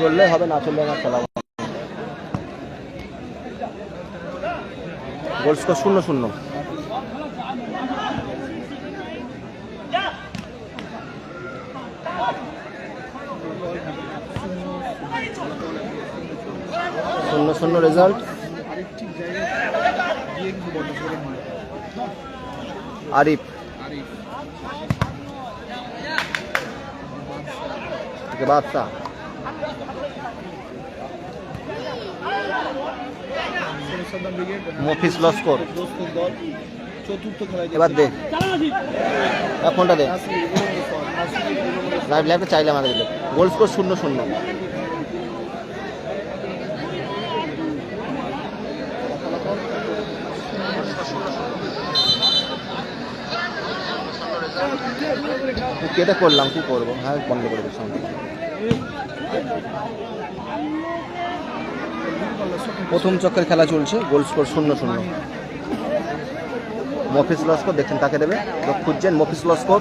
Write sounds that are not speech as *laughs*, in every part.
চললে হবে না চললে না খেলা গোল স্কোর শূন্য শূন্য। শূন্য শূন্য রেজাল্ট আরিফ। আরিফ। থেকে মফিস লস্কর এবার দে। ফোনটা দে। লাইভ লাইভে চাইলে আমাদের গোল স্কোর শূন্য শূন্য। কেটে করলাম, কি করব? হ্যাঁ বন্ধ করে সঙ্গে প্রথম চক্রের খেলা চলছে, গোল স্কোর শূন্য শূন্য। মফিস লস্কর, দেখছেন তাকে দেবে? খুঁজছেন মফিস লস্কর।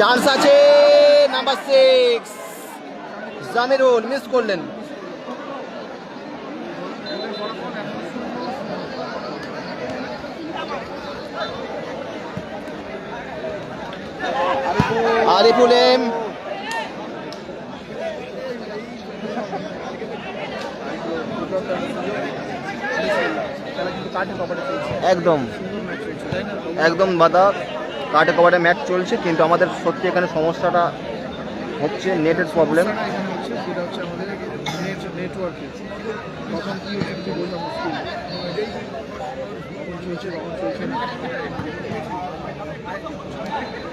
চান্স আছে, নাম্বার সিক্স জামিরুল মিস করলেন। আরিফুল এম একদম। একদম বাধা কাটে কবাটে ম্যাচ চলছে, কিন্তু আমাদের সত্যি এখানে সমস্যাটা হচ্ছে নেটের প্রবলেম সমস্যাটা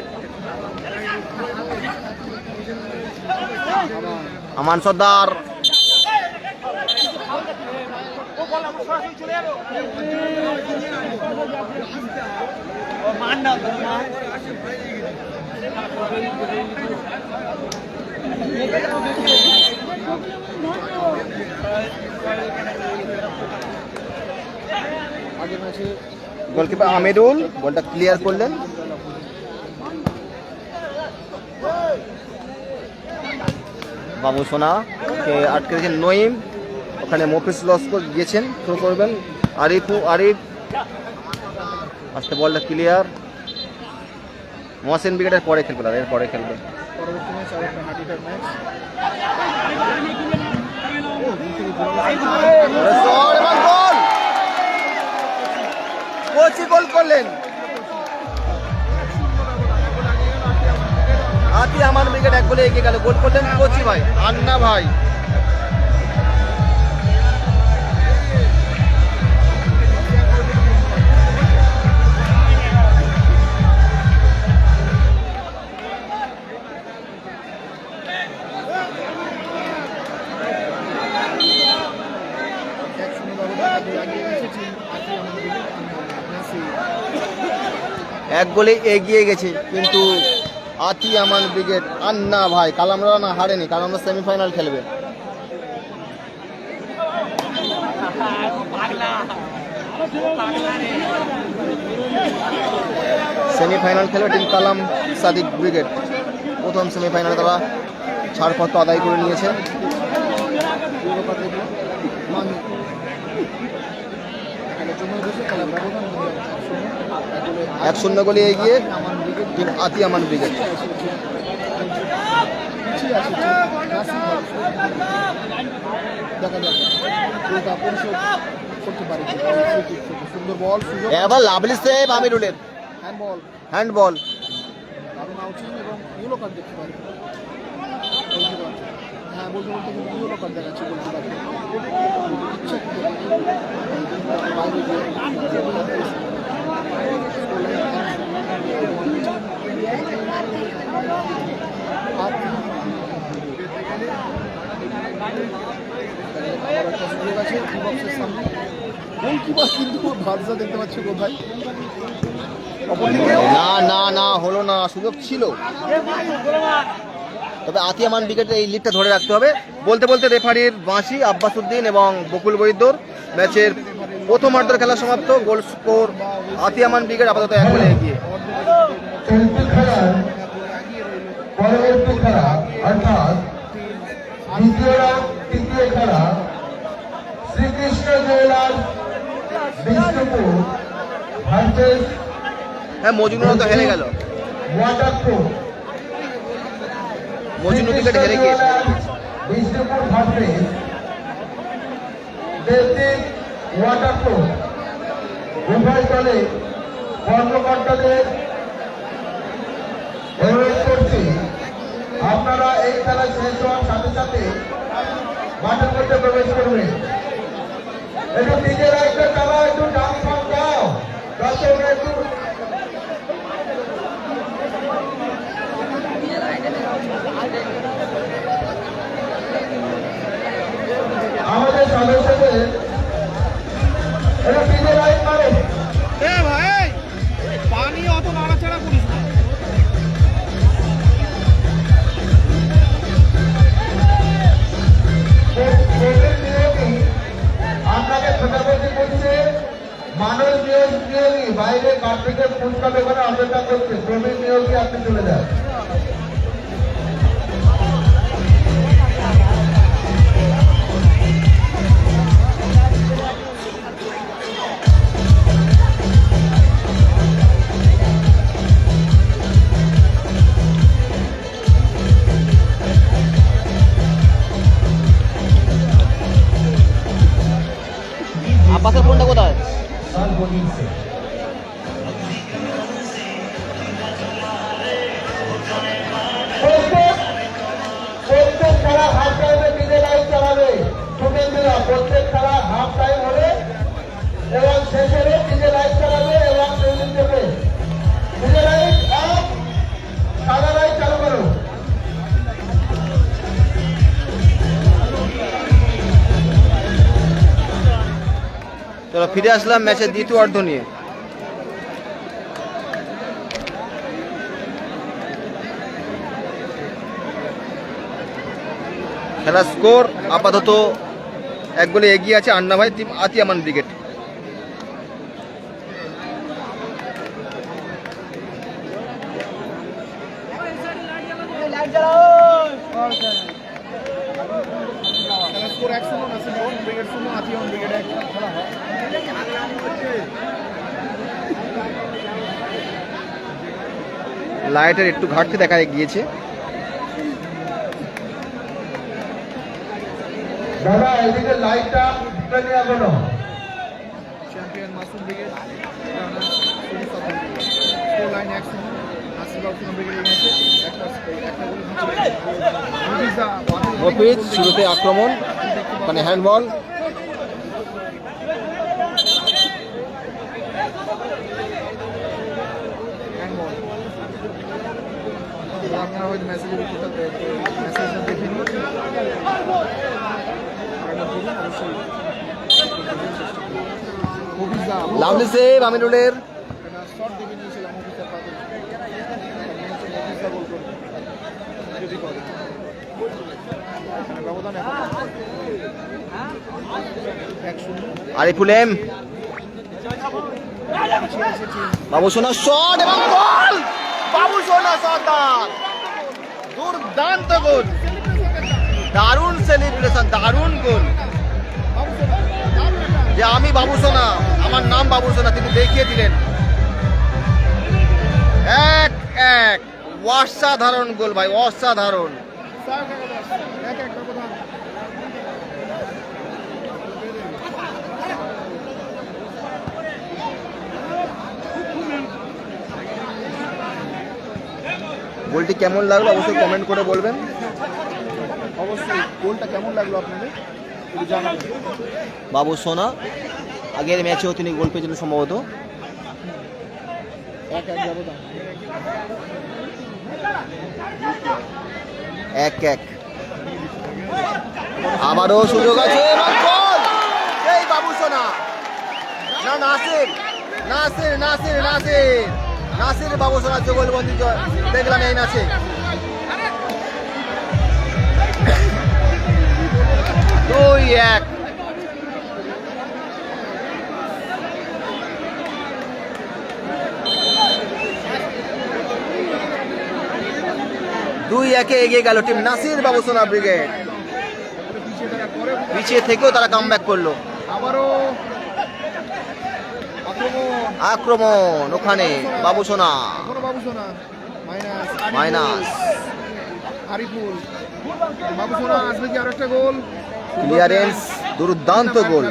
আমান সর্দার। গোলকিপার আমিরুল বলটা ক্লিয়ার করলেন। বাবু সোনা কে আটকে রেখেছেন নঈম। ওখানে মফিস লস্কর গিয়েছেন থ্রো করবেন। আরিফু, আরিফ। আজকে বলটা ক্লিয়ার মহসেন বিকেটের পরে খেলবে তারা এর পরে খেলবে ম্যাচ আর আতি আমার ব্রিগেড এক গোলে এগিয়ে গেল। গোল করলেন কোচি ভাই? আন্না ভাই। এক গোলে এগিয়ে গেছে কিন্তু আতি আমান ব্রিগেড। আন্না ভাই কাল আমরা না হারেনি, কারণ আমরা সেমিফাইনাল খেলবে। সেমিফাইনাল খেলবে টিম কালাম সাদিক ব্রিগেড। প্রথম সেমিফাইনালে তারা ছাড়পত্র আদায় করে নিয়েছে। মানি খেলা জমে উঠেছে খেলা ব্যবধান এক শূন্য গোলে এগিয়ে টিম আতি আমান ব্রিগেড। এবার lovely save আমিরুলের। Hand ball handball. পারে হ্যাঁ বলতে বলতে কিন্তু ইয়েলো কার্ড দেখতে পাচ্ছি কোথায় না না না, হলো না, সুযোগ ছিল। তবে আতিয়ামান ব্রিগেডের এই লিডটা ধরে রাখতে হবে। বলতে বলতে রেফারির বাঁশি আব্বাস উদ্দিন এবং বকুল বৈদ্যর ম্যাচের প্রথম অর্ধের খেলা সমাপ্ত, গোল স্কোর আতিয়ামান ব্রিগেড আপাতত এক গোলে এগিয়ে। হ্যাঁ মজুনুরা তো হেরে গেল। ক্রিকেট হেরে গিয়েছে। বিষ্ণুপুর বেসিক ওয়াটারপ্রুফ উভয় দলে কর্মকর্তাদের অনুরোধ করছি। আপনারা এই খেলা শেষ হওয়ার সাথে সাথে মাঠের মধ্যে প্রবেশ করবেন। একটু নিজেরা একটা চালা একটু ডান ফাঁক দাও। একটু মানুষ নিয়োগ নিয়োগী বাইরে কার্পেটের ফুচকা দোকানে অপেক্ষা করছে। শ্রমিক নিয়োগী আপনি চলে যান। ফিরে আসলাম ম্যাচের দ্বিতীয় অর্ধ নিয়ে। খেলার স্কোর আপাতত এক গোলে এগিয়ে আছে আন্না ভাই আতিয়ামান ব্রিগেড খেলা স্কোর এক শূন্য নাসিম ভবন ব্রিগেড শূন্য আতিয়ান ব্রিগেড এক খেলা হয় লাইটের একটু ঘাটতি দেখা গিয়েছে। দাদা এদিকে লাইটটা নিয়ে চ্যাম্পিয়ন মাসুম ব্রিগেড লাইন শুরুতে আক্রমণ মানে হ্যান্ডবল আপনারা হয়তো মেসেজের মেসেজটা দেখে লাভলি সেভ আমিরুলের শট দেখে এম বাবু সোনা শট এবং গোল বাবু সোনা সর্দার দুর্দান্ত গোল। দারুণ সেলিব্রেশন দারুণ গোল। যে আমি বাবু সোনা আমার নাম বাবু সোনা তিনি দেখিয়ে দিলেন। এক এক। অসাধারণ গোল ভাই, অসাধারণ। গোলটি কেমন লাগল অবশ্যই কমেন্ট করে বলবেন। অবশ্যই গোলটা কেমন লাগল আপনাদের? জানাবেন। বাবু সোনা আগের ম্যাচেও তিনি গোল পেয়েছিলেন সম্ভবত। এক এক ব্যবধান এক এক। আবারও সুযোগ আছে এই বাবু সোনা। না নাসির নাসির নাসির নাসির। নাসির বাবু সোনা যুগলবন্দি দেখলাম এই নাচে দুই এক। দুই একে এগিয়ে গেল টিম নাসির বাবু সোনা ব্রিগেড। পিছিয়ে থেকেও তারা কাম করল। আবারও আক্রমণ ওখানে বাবু সোনা। মাইনাস। মাইনাস। আরিফুল। বাবু সোনা আসবে কি আরও গোল? ক্লিয়ারেন্স দুর্দান্ত গোল।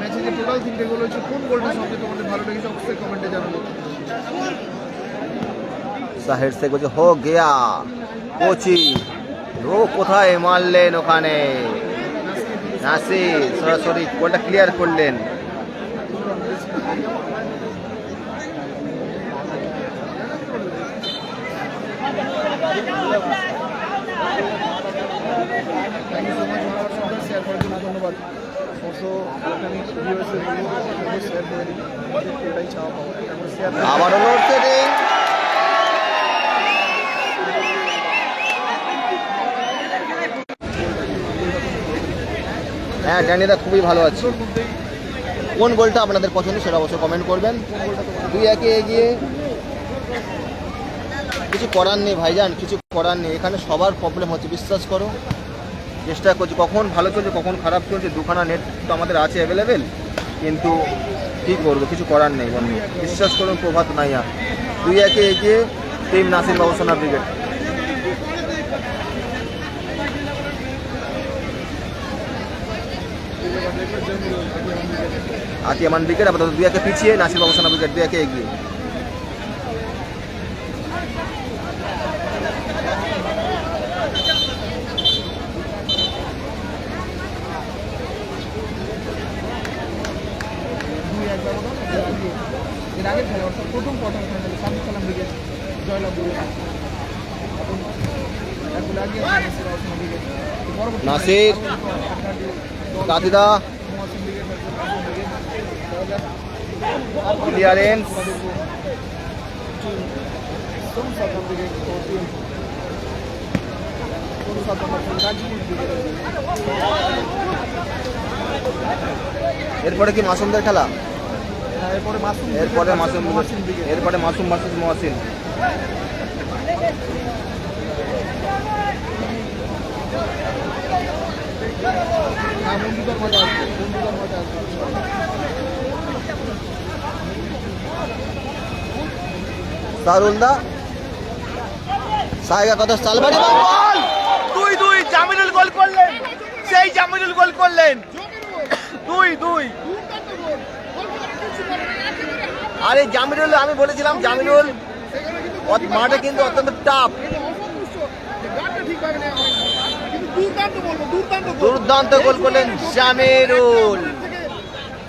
ম্যাচে যে টোটাল তিনটে গোল হয়েছে কোন গোলটা সবচেয়ে তোমাদের ভালো লেগেছে অবশ্যই কমেন্টে জানাব। সাহের সে বলছে হো গেয়া কোচি ও কোথায় মারলেন ওখানে? নাসির সরাসরি গোলটা ক্লিয়ার করলেন? ধন্যবাদ ভিউয়ার্সের শেয়ার করে দিই এটাই চাওয়া পাবো তারপরে শেয়ার আবারও লোড সেটিং হ্যাঁ ড্যানিদা খুবই ভালো আছে। কোন গোলটা আপনাদের পছন্দ সেটা অবশ্যই কমেন্ট করবেন। দুই একে এগিয়ে কিছু করার নেই ভাইজান, কিছু করার নেই। এখানে সবার প্রবলেম হচ্ছে, বিশ্বাস করো। চেষ্টা করছি, কখন ভালো চলছে, কখন খারাপ চলছে, দুখানা নেট তো আমাদের আছে অ্যাভেলেবেল কিন্তু কী করব, কিছু করার নেই বন্ধু। বিশ্বাস করুন, প্রভাত নাইয়া দুই একে এগিয়ে টিম নাসির বাবুসোনা ব্রিগেড আতিয়ামান ব্রিগেড আপাতত দুই একে পিছিয়ে নাসির দুই একে এগিয়ে দুই এক এগিয়ে। নাসির রওশন এরপরে কি মাসুমদের খেলা? এরপরে মাসুম এরপরে মাসুম এরপরে মাসুম মহাসিন। মজা আসবে মজা আসবে সারুলদা সাইগা কত সালবাড়ি গোল দুই দুই জামিনুল গোল করলেন। সেই জামিনুল গোল করলেন। দুই দুই। আরে জামিনুল আমি বলেছিলাম জামিনুল অত- মাঠে কিন্তু অত্যন্ত টাফ। দুর্দান্ত গোল করলেন জামিরুল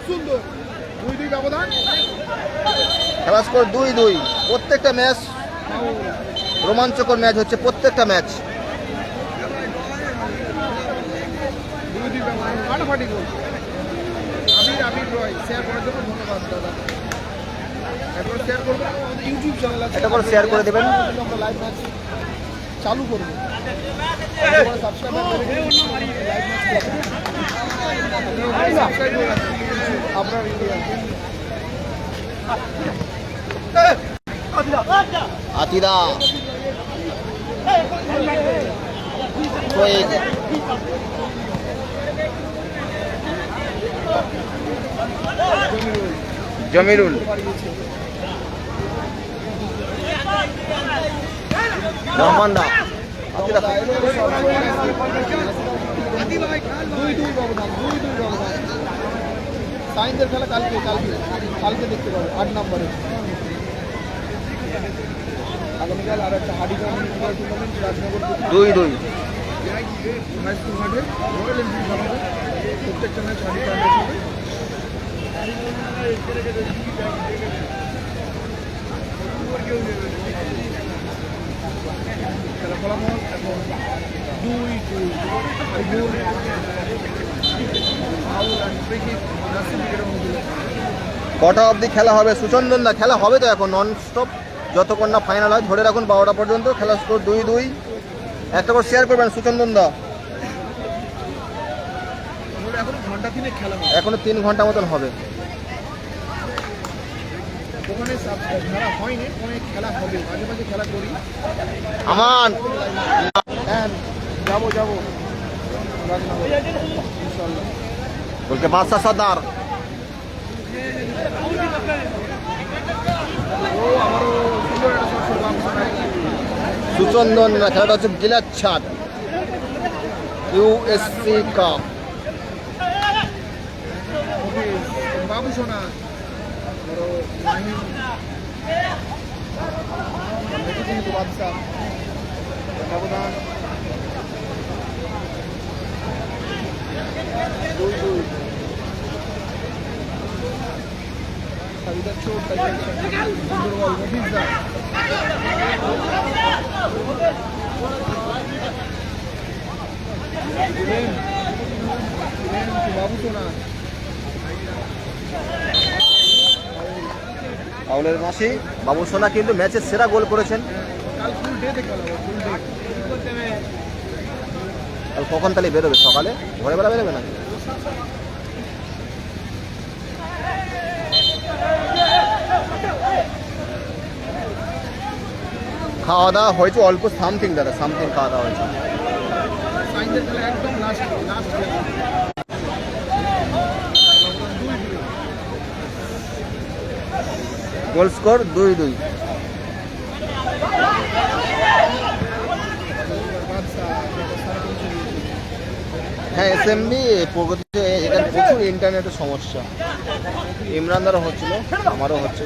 সুন্দর। দুই দুই ব্যবধান। খেলা স্কোর দুই দুই। প্রত্যেকটা ম্যাচ রোমাঞ্চকর ম্যাচ হচ্ছে প্রত্যেকটা ম্যাচ। আবির শেয়ার এটা করে করে দেবেন। চালু করব আপনার আতিদা। জমিরুল। রহমান দা। আতিদা। দুই দুই ব্যবধান দুই দুই ব্যবধান সাইন্সের খেলা কালকে কালকে কালকে দেখতে পাবে আট নম্বরে। আগামীকাল আর একটা হাডিগ্রাম মিউনিসিপাল টুর্নামেন্ট রাজনগর দুই দুই। হাইস্কুল মাঠে রয়্যাল এনফিল্ড হবে প্রত্যেকটা ম্যাচ হবে খেলা ফলাফল এখন দুই দুই। কটা অবধি খেলা হবে? সুচন্দন দা খেলা হবে তো এখন? নন স্টপ যতক্ষণ না ফাইনাল হয় ধরে রাখুন বারোটা পর্যন্ত খেলা স্কোর দুই দুই। একটা করে শেয়ার করবেন সুচন্দন দা। এখন তিনে ঘণ্টা মতন হবে। আমান! হ্যাঁ যাব যাব। বলকে বাদশাহ সর্দার। ও আমারও সুন্দর একটা শট ছিল বাবু সোনার। সুচন্দন না খেলাটা হচ্ছে গিলার ছাট ইউএসসি কাপ বাবু সোনা ব্যবধান দুই দুই পাউলের মাসি, বাবু সোনা কিন্তু ম্যাচের সেরা গোল করেছেন। কখন তাহলে বেরোবে? সকালে? ভোরবেলা বেরোবে না খাওয়া দাওয়া হয়েছে, অল্প সামথিং দাদা সামথিং খাওয়া দাওয়া হয়েছে। গোল স্কোর দুই দুই হ্যাঁ এস এম বি প্রগতিতে এখানে প্রচুর ইন্টারনেটের সমস্যা। ইমরান দ্বারা হচ্ছিল, আমারও হচ্ছে।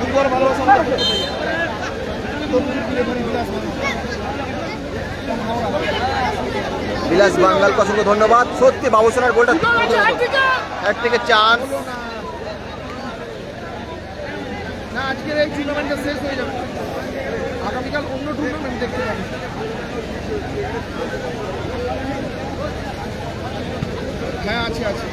দুবার ভালোবাসা বিলাস বাংলা বিলাস অসংখ্য ধন্যবাদ। সত্যি বাবু সোনার গোলটা এক থেকে চান্স না আজকের এই টুর্নামেন্টটা শেষ হয়ে যাবে। আগামীকাল অন্য টুর্নামেন্ট দেখতে পাবেন হ্যাঁ আছে আছে।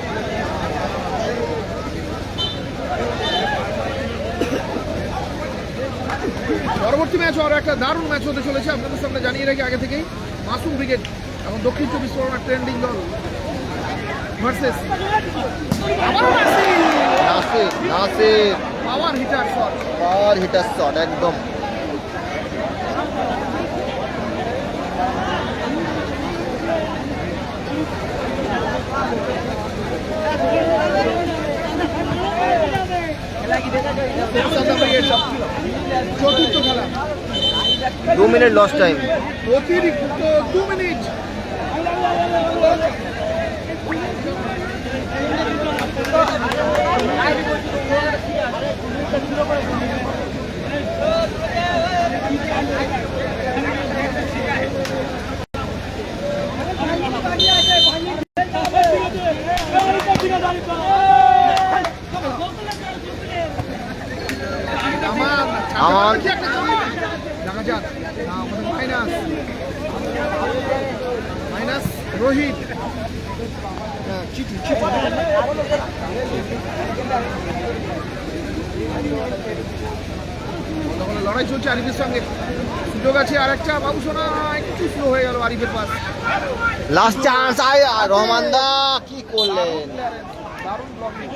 পরবর্তী ম্যাচ আরও একটা দারুণ ম্যাচ হতে চলেছে। আপনাদের সামনে জানিয়ে রাখি আগে থেকেই মাসুম ব্রিগেড এবং দক্ষিণ চব্বিশ পরগনার ট্রেন্ডিং দল versus Nasir Nasir. Power hitter shot power hitter shot একদম। *laughs* চতুর্থ খেলা। দু মিনিট লস টাইম অতিরিক্ত দু মিনিট। আমার- মাইনাস মাইনাস রোহিত হ্যাঁ, লড়াই চলছে আরিফের সঙ্গে সুযোগ আছে আর একটা বাবু সোনা একটু স্লো হয়ে গেল আরিফের পাস লাস্ট চান্স আয় আর রহমান দা কি করলেন? দারুণ ব্লকিং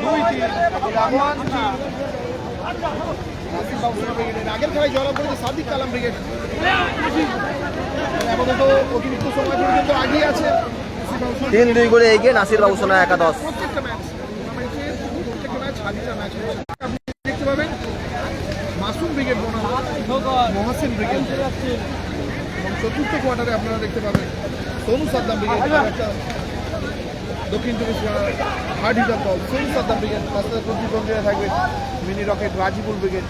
দুই তিন। সাদিক কালাম ব্রিগেড আপাতত অতিরিক্ত সময় পর্যন্ত আগিয়ে আছে তিন দুই করে এগিয়ে নাসির বাবু সোনা একাদশ। প্রত্যেকটা প্রত্যেকটা ম্যাচ দেখতে পাবেন মাসুম ব্রিগেড বনাম মহাসিন ব্রিগেড এবং চতুর্থ কোয়ার্টারে আপনারা দেখতে পাবেন সোনু সাদ্দাম ব্রিগেড একটা দক্ষিণ চব্বিশ হার্ড হিটার দল সোনু সাদ্দাম ব্রিগেড সাথে প্রতিদ্বন্দ্বীরা থাকবে মিনি রকেট রাজিপুর ব্রিগেড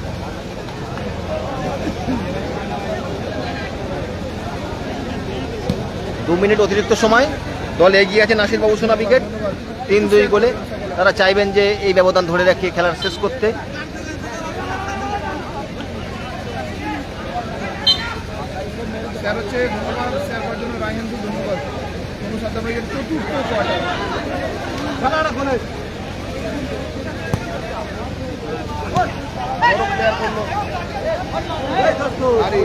দু মিনিট অতিরিক্ত সময়। দল এগিয়ে আছে নাসির বাবু সোনা উইকেট তিন দুই গোলে তারা চাইবেন যে এই ব্যবধান ধরে রেখে খেলার শেষ করতে। হচ্ছে ধন্যবাদ স্যার করার জন্য রায়হানকে ধন্যবাদ অনুসাদ ব্রিগেড চতুর্থ কোয়ার্টার আরে।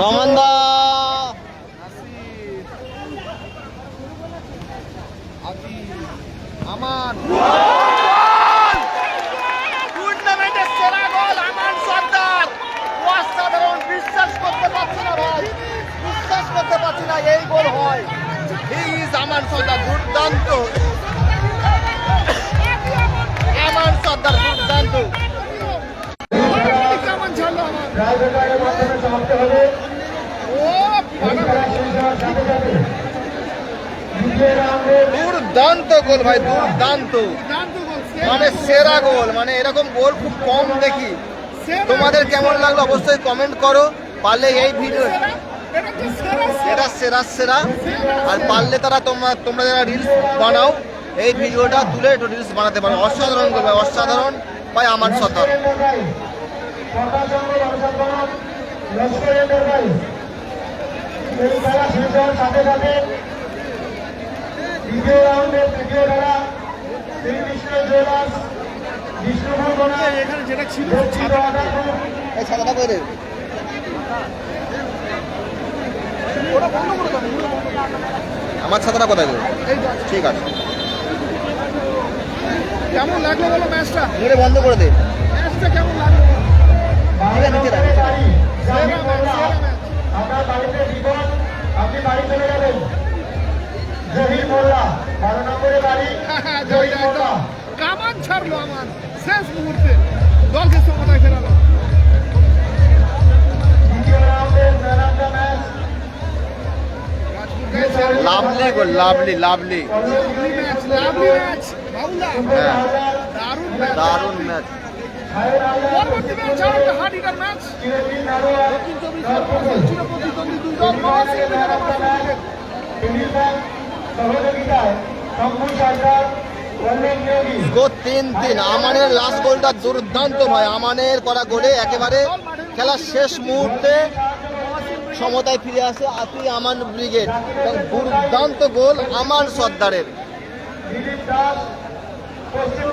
রমানদা আদি আমার টুর্নামেন্টের সেরা গোল আমান সর্দার। অসাধারণ বিশ্বাস করতে পারছি না ভাই। বিশ্বাস করতে পারছি না এই গোল হয়। হি ইজ আমান সর্দার। গোল ভাই দুর্দান্ত। মানে সেরা গোল মানে এরকম গোল খুব কম দেখি। তোমাদের কেমন লাগল অবশ্যই কমেন্ট করো পারলে এই ভিডিও এটা সেরা সেরা? সেরা আর পারলে তারা তোমরা তোমরা যারা রিলস বানাও এই ভিডিওটা তুলে একটু রিলস বানাতে পারো। অসাধারণ করবে অসাধারণ। ভাই আমার সত্তর এন্টারপ্রাইজ প্রকাশঙ্গ অংশগ্রহণ লস্কর এন্টারপ্রাইজ এই খেলা শেষ হওয়ার সাথে সাথে দ্বিতীয় রাউন্ডে তৃতীয় খেলা শ্রীকৃষ্ণ জুয়েলার্স বিষ্ণুপুর এখানে যেটা ছিল এই ছাতাটা করে আমার ছাতাটা কোথায় গো? ঠিক আছে। কেমন লাগল বলো ম্যাচটা? মুড়ে বন্ধ করে দে। ম্যাচটা কেমন লাগল নিচে রাখ, বাড়িতে আপনি বাড়ি চলে যাবেন। জহির মোল্লা বারো নম্বরে বাড়ি *laughs* জহির মোল্লা। কামান ছাড়লো আমার শেষ মুহূর্তে। দলকে সমতায় ফেরালো। Lovely goal lovely lovely. Lovely match lovely match. Babula হ্যাঁ। দারুণ ম্যাচ। পরবর্তী ম্যাচ ম্যাচ। দক্ষিণ চব্বিশ পরগনা প্রতিদ্বন্দ্বী দুই দল। মহাসিং বিজয় আমার সহযোগিতায় শম্ভু সরকার গো তিন তিন। আমানের লাস্ট গোলটা দুর্দান্ত ভাই। আমানের করা গোলে একেবারে খেলার শেষ মুহূর্তে সমতায় ফিরে আসে আতি আমান ব্রিগেড। দুর্দান্ত গোল আমান সর্দারের। পশ্চিম